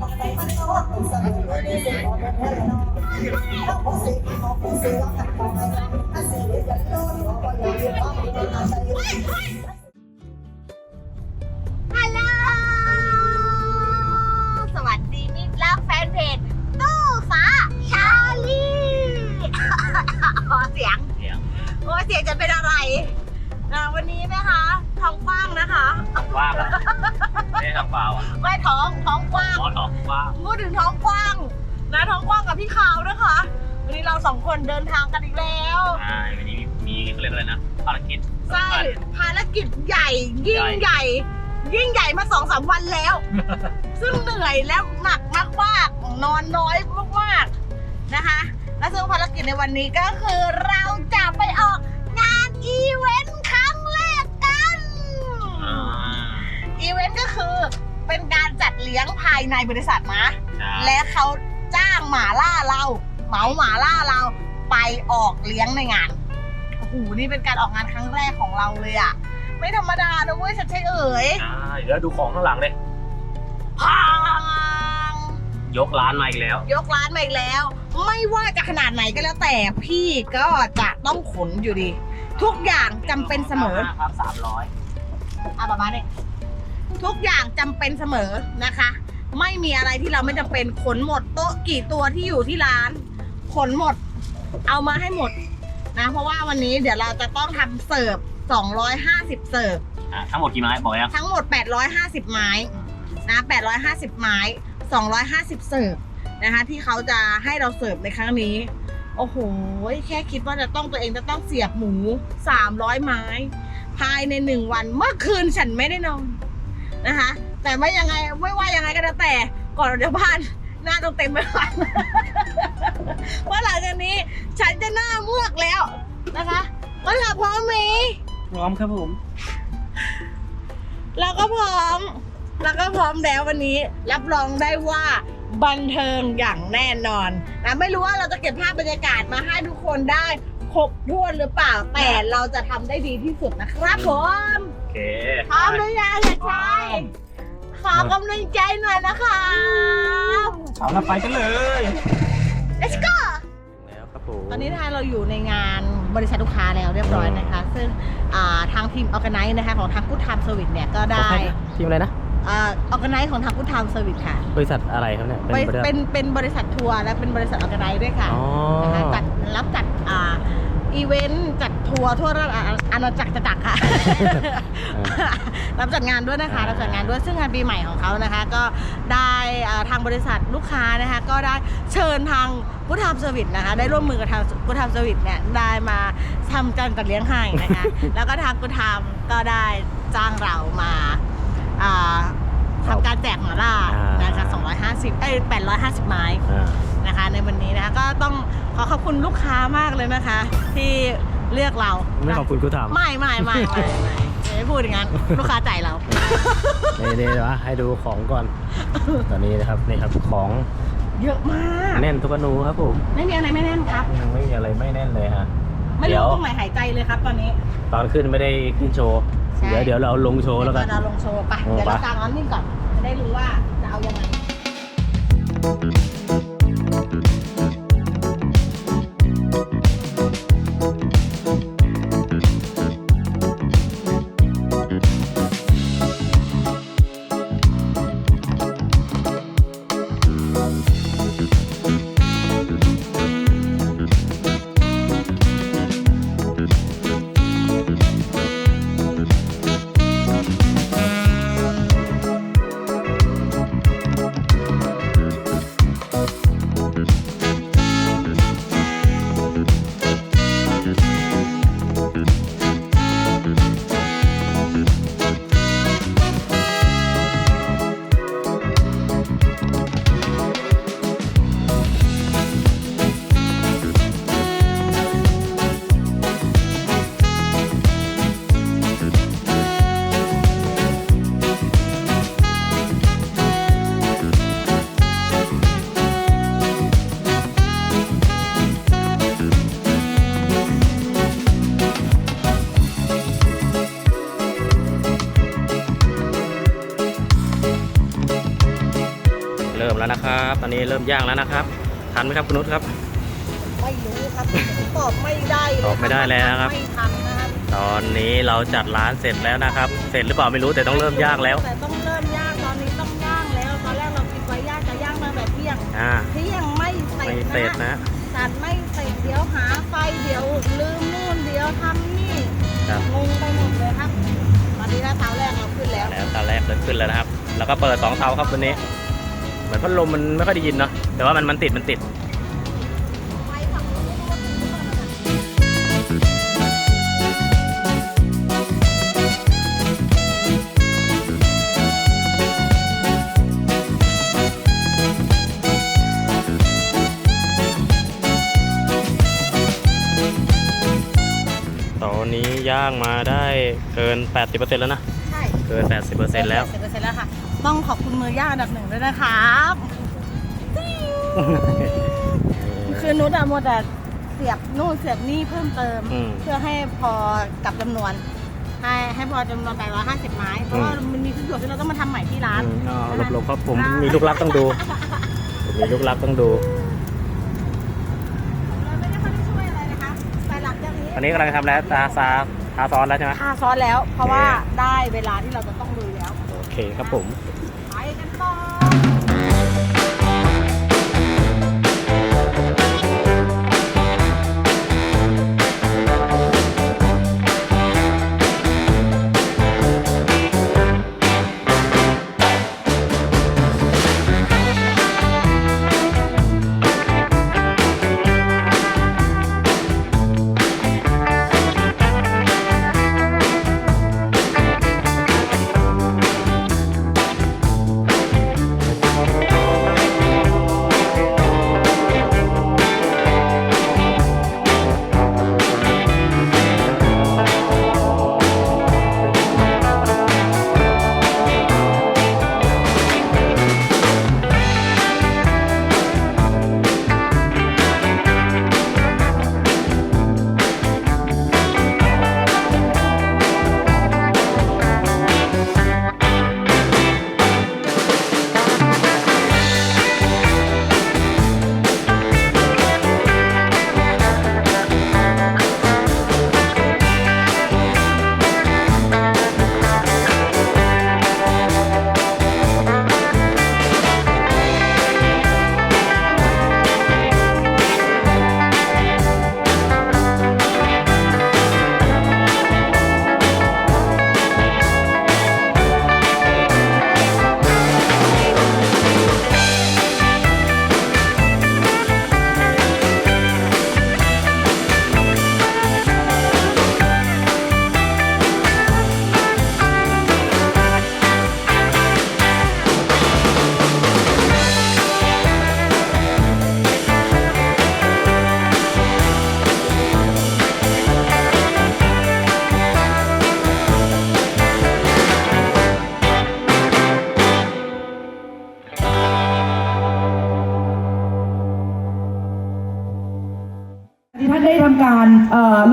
ฮัลโหล สวัสดีมิตรรักแฟนเพจตู้ฟ้าชาลีขอเสียงเสียงโอ้ยเสียงจะเป็นอะไรนะวันนี้นะคะท้องกว้างนะคะ ว่างอะ ไม่ได้ทำเปล่าอะไม่ท้องท้องกว้างหมอทองว่างพูดถึงท้องกว้างนะท้องกว้างกับพี่ขาวนะคะ วันนี้เราสองคนเดินทางกันอีกแล้วใช่วันนี้มีเขาเรียกอะไรนะภารกิจใช่ภารกิจใหญ่ยิ่งใหญ่ ยิ่งใหญ่มาสองสามวันแล้ว ซึ่งเหนื่อยและหนักมากมากๆนอนน้อยมากๆนะคะและซึ่งภารกิจในวันนี้ก็คือเราจะไปออกงานอีเวนต์ อีเวนต์ก็คือเป็นการจัดเลี้ยงภายในบริษัทนะใช่และเขาจ้างหมาล่าเราเหมาหมาล่าเราไปออกเลี้ยงในงานโอ้โหนี่เป็นการออกงานครั้งแรกของเราเลยอะไม่ธรรมดานะเว้ยชัดชัยเอ๋ยใช่เดี๋ยวดูของข้างหลังเลยพังยกร้านมาอีกแล้ว ยกร้านมาอีกแล้ว ไม่ว่าจะขนาดไหนก็แล้วแต่พี่ก็จะต้องขนอยู่ดี ทุกอย่างจำเป็นเสมอครับสามร้อยอะประมาณนี้ ทุกอย่างจำเป็นเสมอนะคะ ไม่มีอะไรที่เราไม่จำเป็นขนหมดโต๊ะกี่ตัวที่อยู่ที่ร้าน ขนหมดเอามาให้หมดนะ เพราะว่าวันนี้เดี๋ยวเราจะต้องทำเสิร์ฟ250 เสิร์ฟอะทั้งหมดกี่ไม้บอกยังทั้งหมด 850 ไม้นะ850 ไม้ 250 เสิร์ฟนะคะที่เขาจะให้เราเสิร์ฟในครั้งนี้ โอ้โห แค่คิดว่าจะต้องตัวเองจะต้องเสียบหมู 300 ไม้ ภายในหนึ่งวันเมื่อคืนฉันไม่ได้นอน นะคะ แต่ไม่ยังไงไม่ว่ายังไงก็แล้วแต่ก่อนออกจากบ้านหน้าต้องเต็มไปหมดเพราะหลังจากนี้ฉันจะหน้าเมือกแล้วนะคะก็ถามพร้อมไหมพร้อมครับผมเราก็พร้อมแล้วก็พร้อมแล้ววันนี้ รับรองได้ว่าบันเทิงอย่างแน่นอนนะไม่รู้ว่าเราจะเก็บภาพบรรยากาศมาให้ทุกคนได้ ครบถ้วนหรือเปล่า แต่เราจะทำได้ดีที่สุดนะครับผมโอเคพร้อมหรือยังเด็กชายขอกำลังใจหน่อยนะคะเอาละไปกันเลย let's go แล้วครับผมตอนนี้นะคะเราอยู่ในงานบริษัทลูกค้าแล้วเรียบร้อยนะคะ ซึ่งอ่าทางทีมออ g a ไน z e นะคะของทางกู o ไทม์เซอร์วิสเนี่ยก็ได้ ทีมอะไรนะ ออ g a ไน z e ของทางกู o ไทม์เซอร์วิสค่ะ บริษัทอะไรครับเนี่ยเป็นบริษัท เป็นเป็นบริษัททัวร์และเป็นบริษัทออ g a ไน z e ด้วยค่ะอ๋อ นะคะจัดรับจัดอ่าอีเวนต์จัดทัวร์ทั่วราชอาณาจักรจะจักรค่ะ รับจัดงานด้วยนะคะอ่ารับจัดงานด้วยซึ่งงานปีใหม่ของเขานะคะ ก็ได้อ่าทางบริษัทลูกค้านะคะ ก็ได้เชิญทางพุทธามเซอร์วิสนะคะ ได้ร่วมมือกับทางพุทธามเซอร์วิสเนี่ยได้มาทำการจัดเลี้ยงให้นะคะ แล้วก็ทางพุทธามก็ได้จ้างเรามา อ่าทำการแจกหมาล่านะคะ250เอ้ย850 ไม้อ่า นะคะ ในวันนี้นะคะก็ต้องขอขอบคุณลูกค้ามากเลยนะคะ ที่เลือกเราไม่ขอบคุณกูทำไม่ไม่ไม่ไม่ไม่ไม่พูดอย่างนั้นลูกค้าจ่ายเรา นี่นี่เดี๋ยวให้ดูของก่อน ตอนนี้นะครับนี่ครับของเยอะมากแน่นทุกอนูครับผมไม่มีอะไรไม่แน่นครับ ยังไม่มีอะไรไม่แน่นเลยฮะ ไม่เดี๋ยรู้วตรงไหนหายใจเลยครับตอนนี้ ตอนขึ้นไม่ได้ขึ้นโชว์ ใช่ เดี๋ยวเดี๋ยวเราลงโชว์แล้วกัน เราลงโชว์ไปโอ้เดี๋ยวเราไปกางร้อนนิ่งก่อน จะได้รู้ว่าจะเอายังไง ริ่มย่างแล้วนะครับ ทันไหมครับคุณนุชครับ ไม่รู้ครับตอบไม่ได้เลยตอบไม่ได้แล้วนะครับ ไม่ทันนะครับตอนนี้เราจัดร้านเสร็จแล้วนะครับ เสร็จหรือเปล่าไม่รู้แต่ต้องเริ่มย่างแล้ว แต่ต้องเริ่มย่างตอนนี้ต้องย่างแล้ว ตอนแรกเราคิดไว้ย่างจะย่างตั้งแต่เที่ยงอ่า เที่ยงไม่เสร็ไม่จเสร็จนะนะจัดไม่เสร็จเดี๋ยวหาไฟเดี๋ยวลืมนู่นเดี๋ยวทำนี่ครับงงไปหมดเลยครับตอนนี้นะเท้าแรกเราขึ้นแล้ว แล้วตอนแรกเริ่มขึ้นแล้วนะครับ แล้วก็เปิดสองเตาครับวันนี้ เหมือนพัดลมมันไม่ค่อยได้ยินเนาะแต่ว่ามันมันติดมันติดไฟฝั่งนู้นไม่รู้ว่าเป็นหรือเปล่านะตอนนี้ย่างมาได้เกิน 80%แล้วนะ ใช่ เกิน 80%แล้ว เสร็จเปอร์เซ็นต์แล้วค่ะ ต้องขอบคุณมือย่างอันดับหนึ่งด้วยนะครับคือนุชอะโมวแต่เสียบนู่นเสียบนี่เพิ่มเติม อืม เพื่อให้พอกับจำนวน ให้ให้พอจำนวน850ไม้เพราะว่ามันมีทุกหยดที่เราต้องมาทำใหม่ที่ร้านอืมอ๋อหลบๆครับผมมีลูกรักต้องดูผมมีลูกรักต้องดู เราไม่ได้ค่อยได้ช่วยอะไรนะคะแต่หลังจากนี้ ตอนนี้กำลังทำแล้วตาซาทาซอสแล้วใช่ไหมทาซอสแล้ว เพราะว่าได้เวลาที่เราจะต้องลุยแล้ว โอเคครับผม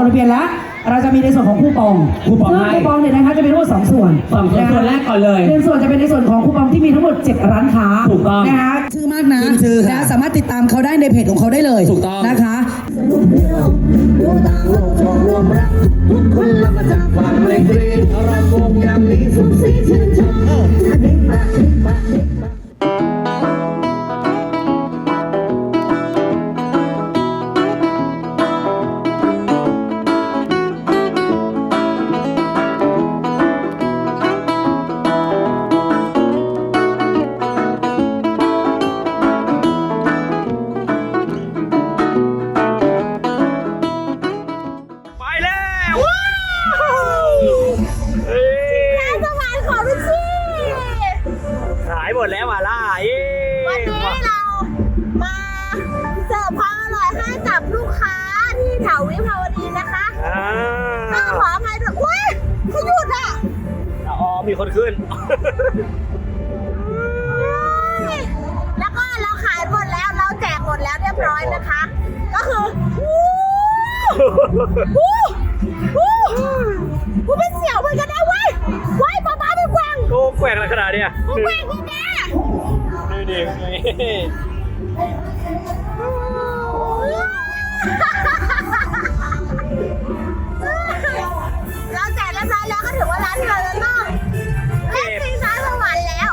งทะเบียนแล้ว เราจะมีในส่วนของคูปองคูปองซึ่ให้ คูปองเนี่ยนะคะจะมีทั้งหมดสองส่วนสองส่วนนะคะส่วนแรกก่อนเลย หนึ่งส่วนจะเป็นในส่วนของคูปองที่มีทั้งหมด 7 ร้านค้าถูกต้องนะคะชื่อมากนะขึ้นชื่อค่ะ นะสามารถติดตามเขาได้ในเพจของเขาได้เลยถูกต้อง นะคะไป วู้วู้วู้เป็นเสี่ยวเหมือนกันนะเว้ยเว้ยป้าป้าเป็นแกว่งโอ้แกว่งอะไรขนาดเนี้ยแกว่งพี่แกนี่ดิเราจ่ายเรียบร้อยแล้วก็ถือว่าร้านที่เราจะต้องเล่นชิงช้าสวรรค์แล้ว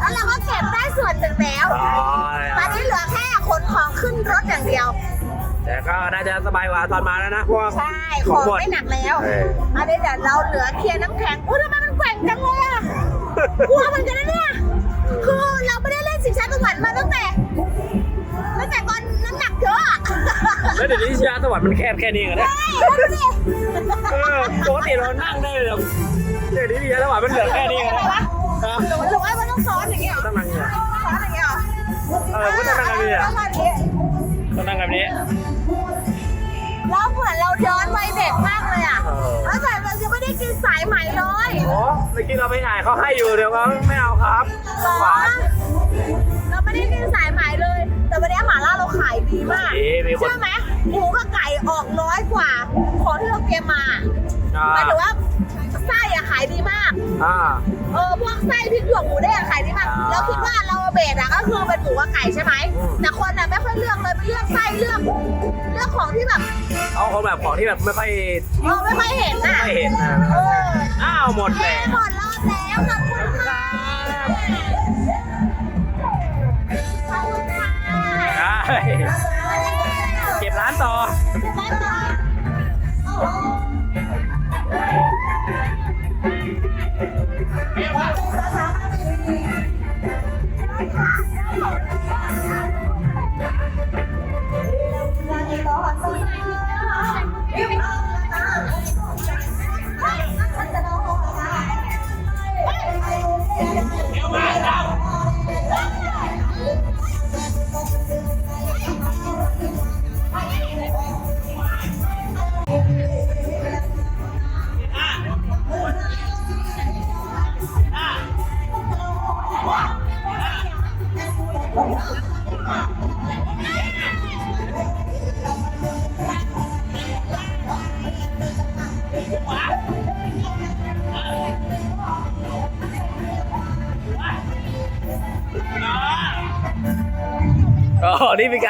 แล้วเราก็เก็บได้ส่วนหนึ่งแล้วตอนนี้เหลือแค่ขนของขึ้นรถอย่างเดียว แต่ก็น่าจะสบายกว่าตอนมาแล้วนะเพราะว่าใช่ขขอองงหมดไม่หนักแล้วเอออันนี้เดี๋ยวเราเหลือเคลียร์น้ำแข็งอุ้ยทำไมมันแกว่งจังเลยอะกลัวเหมือนกันนะเนี่ยคือเราไม่ได้เล่นสิงช้าสวรรค์มาตั้งแต่ตั้งแต่ตอนน้ำหนักเยอะอะแล้วเดี๋ยวนี้ชิยาสวรรค์มันแคบแค่นี้กันนะเฮ้ยแล้วดูดิเออปกติเรานั่งได้เลยเดี๋ยวนี้ชิยาสวรรค์มันเหลือแค่นี้กันนะฮะหรือหรือว่ามันต้องซ้อนอย่างเงี้ยเหรอต้องนั่งเนี่ยซ้อนอย่างเงี้ยเหรอเออก็ต้องนั่งแบบนี้อะต้องแบบนี้ ต้องนั่งแบบนี้ แล้วเหมือนเราย้อนวัยเด็กมากเลยอะเออแล้วแต่เรายังไม่ได้กินสายไหมเลยโอ้เมื่อกี้เราไปถ่ายเขาให้อยู่เดี๋ยวเขาไม่เอาครับหรอหวานเราไม่ได้กินสายไหมเลย แต่วันนี้หม่าล่าเราขายดีมากดีมีคนเชื่อไหมหมูกับไก่ออกน้อยกว่าของที่เราเตรียมมาอ่าหมายถึงว่าไส้อะขายดีมาก อ่า เออพวกไส้พริกหยวกหมูแดงขายดีมากอ่าเราคิดว่าเราเบสอะก็คือเป็นหมูกับไก่ใช่ไหมอืม แต่คนอะไม่ค่อยเลือกเลยไปเลือกไส้เลือกเลือกของที่แบบเอาเขาแบบของที่แบบไม่ค่อยเออไม่ค่อยเห็นไม่อะค่อยเห็นนะเอออ้าวหมดแค่แล้ว หมดรอบแล้วขอบคุณค่ะขอบคุณค่ะ ได้เก็บร้านต่อ บ๊ายบาย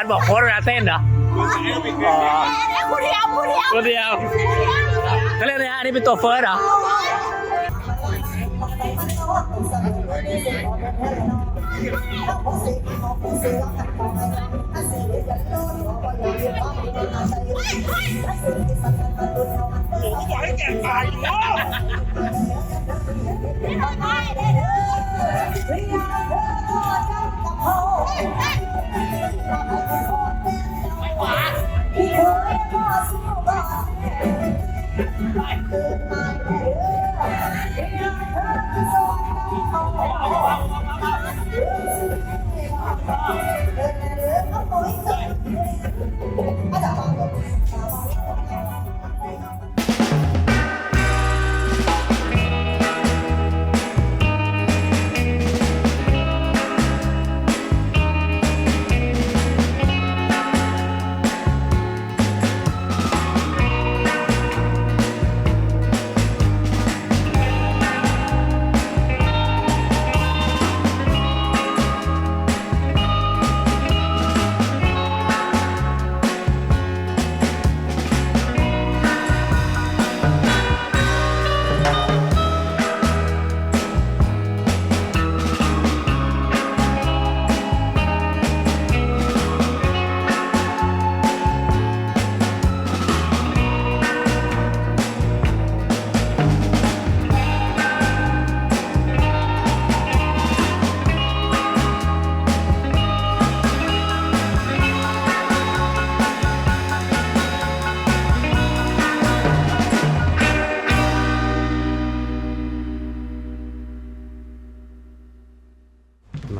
ารบอกโค้ดเวลาเต้นเหรออ๋อผู้เดียวผู้เดียวตัวเดียวเขาเรียกอะไรนะอันนี้เป็นตัวเฟิร์สเหรอม Oh,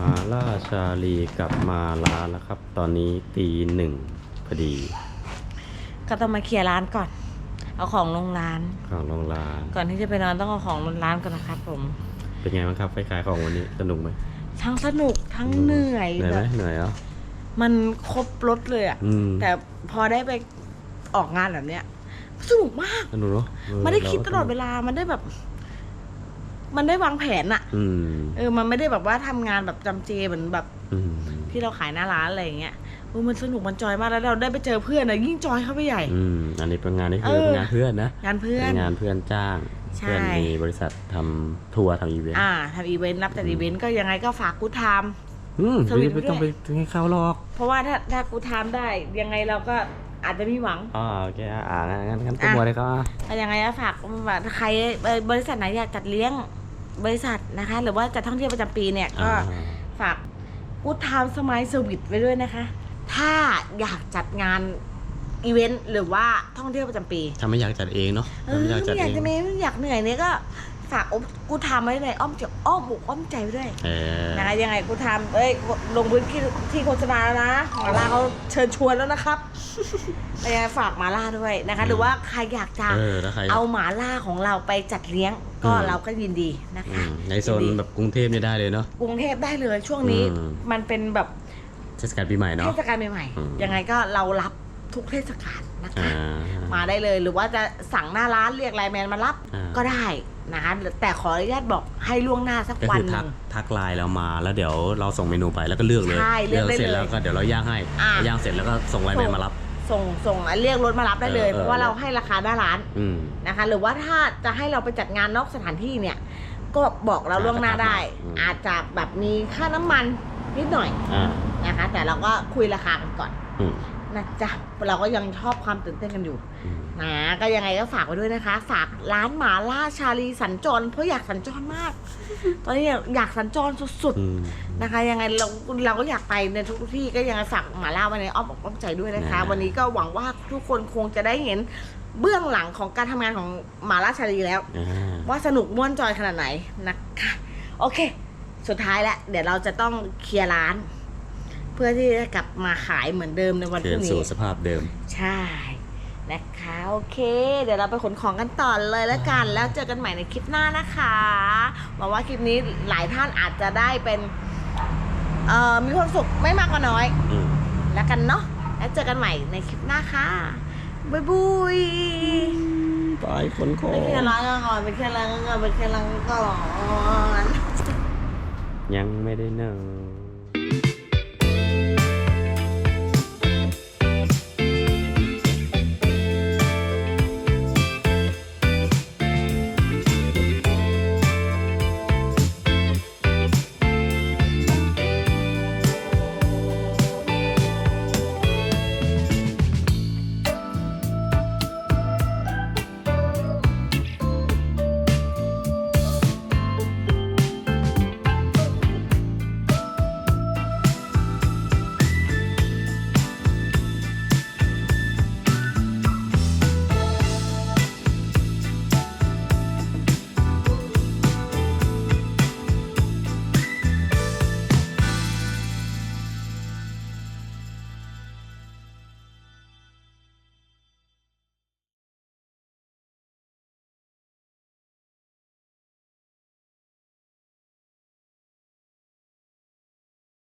าล่าชาลีกลับมาร้านแล้วครับ ตอนนี้ตีหนึ่งพอดี ก็ต้องมาเคลียร์ร้านก่อน เอาของลงร้าน ของโรงร้าน ก่อนที่จะไปนอนต้องเอาของลงร้านก่อนนะครับ ผม เป็นไงบ้างครับไปขายของวันนี้สนุกไหมทั้งสนุกทั้งเหนื่อยเหนื่อยแบไหมบเหนื่อยเหรอมันครบรถเลยอะอืมแต่พอได้ไปออกงานแบบเนี้ยสนุกมากสนุกเนาะเออไม่ได้คิดตลอดราก็เวลามันได้แบบ มันได้วางแผนอะอืมเออ มันไม่ได้แบบว่าทำงานแบบจำเจเหมือนแบบอืมที่เราขายหน้าร้านอะไรอย่างเงี้ยเออมันสนุกมันจอยมากแล้วเราได้ไปเจอเพื่อนอะยิ่งจอยเข้าไปใหญ่ อืมอันนี้เป็นงานที่คือเออ เป็นงานเพื่อนนะงานเพื่อเป็นน งานเพื่อนจ้างใช่ เพื่อนมีบริษัททำทัวร์ทำอีเวนต์อ่าทำอีเวนต์รับจัดอีเวนต์ก็ยังไงก็ฝากกูท อืมสวิตช์ไม่ต้องด้ไปวยให้เข้าหรอกำเพราะว่าถ้าถ้ากูทำได้ ยังไงเราก็อาจจะมีหวังอ๋อโอเคอะอ่างั้นงั้นงั้นโปรโมทเลยก็ถ้ายังไงก็ฝากว่าใครเอ่อบริษัทไหนอยากจัดเลี้ยง บริษัทนะคะ หรือว่าจัดท่องเที่ยวประจำปีเนี่ยก็อ่าฝากกูทำสมัยเซอร์วิสไว้ด้วยนะคะ ถ้าอยากจัดงาน อีเวนต์หรือว่าท่องเที่ยวประจำปีถ้าไม่อยากจัดเองเนาะเอถ้าอไม่อยากจัดไม่อเอยากงจะไม่ไม่อยากเหนื่อยเนี่ยก็ฝากกูทำไว้ในอ้อมใจอ้อมอกอ้อมใจไว้ด้วยเออนะคะยังไงกูทำเอ้ยลงพื้นที่ที่โฆษณาแล้วนะหมาล่าเขาเชิญชวนแล้วนะครับยังไงฝากหมาล่าด้วยนะคะ หรือว่าใครอยากจะ เออถ้าใคร เอาหมาล่าของเราไปจัดเลี้ยงก็อืม เราก็ยินดีนะอืคะมในโซนแบบกรุงเทพเนี่ยได้เลยเนาะ กรุงเทพได้เลยช่วงนี้อืม มันเป็นแบบเทศกาลปีใหม่เทเนาะ ศกาลใหม่อืม ๆยังไงก็เรารับ ทุกเทศกาลนะคะอ่ามาได้เลยหรือว่าจะสั่งหน้าร้านเรียกไลน์แมนมารับอ่าก็ได้นะคะแต่ขออนุญาตบอกให้ล่วงหน้าสักก็วันคือหทักนึ่งทักไลน์เรามาแล้วเดี๋ยวเราส่งเมนูไปแล้วก็เลือกเลยใช่เลือกได้เสร็จเลยแล้วก็เดี๋ยวเราย่างให้อ่าย่างเสร็จแล้วก็ส่งไลน์แมนมารับส่งส่งเรียกรถมารับได้เลยเออเออเพราะว่าเราให้ราคาหน้าร้านอืมนะคะ หรือว่าถ้าจะให้เราไปจัดงานนอกสถานที่เนี่ย ก็บอกเราล่วงหน้าได้อืมอาจจะแบบมีค่าน้ำมันนิดหน่อยอ่านะคะ แต่เราก็คุยราคากันก่อนอืม นะจ๊ะเราก็ยังชอบความตื่นเต้นกันอยู่อืมนะก็ยังไงก็ฝากไว้ด้วยนะคะ ฝากร้านหมาล่าชาลีสัญจรเพราะอยากสัญจรมาก ตอนนี้อยากสัญจรสุดอืมๆนะคะ ยังไงเราเราก็อยากไปในทุกๆที่ก็ยังไงฝากหมาล่าไว้ในอ้อมอกอ้อมใจด้วยนะคะนะวันนี้ก็หวังว่าทุกคนคงจะได้เห็นเบื้องหลังของการทำงานของหมาล่าชาลีแล้วอ่าว่าสนุกม่วนจอยขนาดไหนนะคะโอเค สุดท้ายแล้วเดี๋ยวเราจะต้องเคลียร์ร้านเพื่อที่จะกลับมาขายเหมือนเดิมในวันพเคืรุ่นงสู่นี้สภาพเดิม ใช่นะคะโอเค เดี๋ยวเราไปขนของกันต่อเลยแล้วกัน แล้วเจอกันใหม่ในคลิปหน้านะคะหวังว่าคลิปนี้หลายท่านอาจจะได้เป็นเอ่อมีความสุขไม่มากก็น้อย อืม แล้วกันเนาะแล้วเจอกันใหม่ในคลิปหน้าค่ะบ๊ายบุยไปขนขอไปงเคลียร์ร้านกันก่อนไปเคลียร์ร้านกันก่อนไปเคลียร์ร้านกันก่อน ยังไม่ได้เนอะ